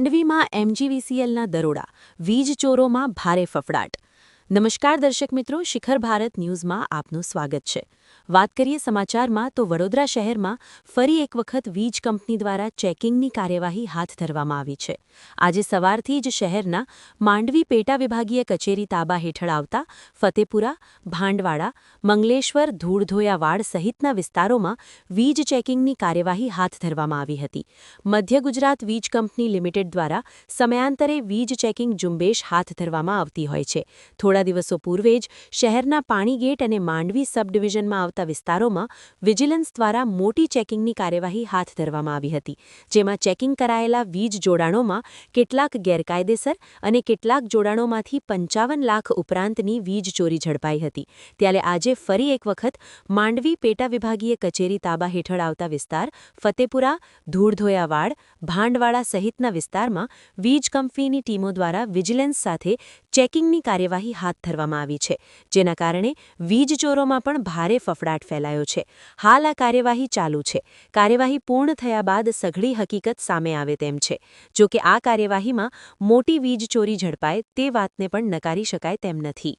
માંડવીમાં એમજીવીસીએલના દરોડા વીજ ચોરોમાં ભારે ફફડાટ. નમસ્કાર દર્શક મિત્રો, શિખર ભારત ન્યૂઝમાં આપનું સ્વાગત છે. વાત કરીએ સમાચારમાં તો વડોદરા શહેરમાં ફરી એક વખત વીજ કંપની દ્વારા ચેકિંગની કાર્યવાહી હાથ ધરવામાં આવી છે. આજે સવારથી જ શહેરના માંડવી પેટા વિભાગીય કચેરી તાબા હેઠળ આવતા ફતેપુરા, ભાંડવાડા, મંગલેશ્વર, ધૂળધોયાવાડ સહિતના વિસ્તારોમાં વીજ ચેકિંગની કાર્યવાહી હાથ ધરવામાં આવી હતી. મધ્ય ગુજરાત વીજ કંપની લિમિટેડ દ્વારા સમયાંતરે વીજ ચેકિંગ ઝુંબેશ હાથ ધરવામાં આવતી હોય છે. થોડા દિવસો પૂર્વે જ શહેરના પાણીગેટ અને માંડવી સબડિવિઝનમાં આવતા વિસ્તારોમાં વિજિલન્સ દ્વારા મોટી ચેકિંગની કાર્યવાહી હાથ ધરવામાં આવી હતી, જેમાં ચેકિંગ કરાયેલા વીજ જોડાણોમાં કેટલાક ગેરકાયદેસર અને કેટલાક જોડાણોમાંથી પંચાવન લાખ ઉપરાંતની વીજ ચોરી ઝડપાઈ હતી. ત્યારે આજે ફરી એક વખત માંડવી પેટા વિભાગીય કચેરી તાબા હેઠળ આવતા વિસ્તાર ફતેપુરા, ધૂળધોયાવાડ, ભાંડવાડા સહિતના વિસ્તારમાં વીજ કંપનીની ટીમો દ્વારા વિજિલન્સ સાથે ચેકિંગની કાર્યવાહી હાથ ધરવામાં આવી છે, જેના કારણે વીજચોરોમાં પણ ભારે ફફડાટ ફેલાયો છે. હાલ આ કાર્યવાહી ચાલુ છે. કાર્યવાહી પૂર્ણ થયા બાદ સઘળી હકીકત સામે આવે તેમ છે. જો કે આ કાર્યવાહીમાં મોટી વીજચોરી ઝડપાય તે વાતને પણ નકારી શકાય તેમ નથી.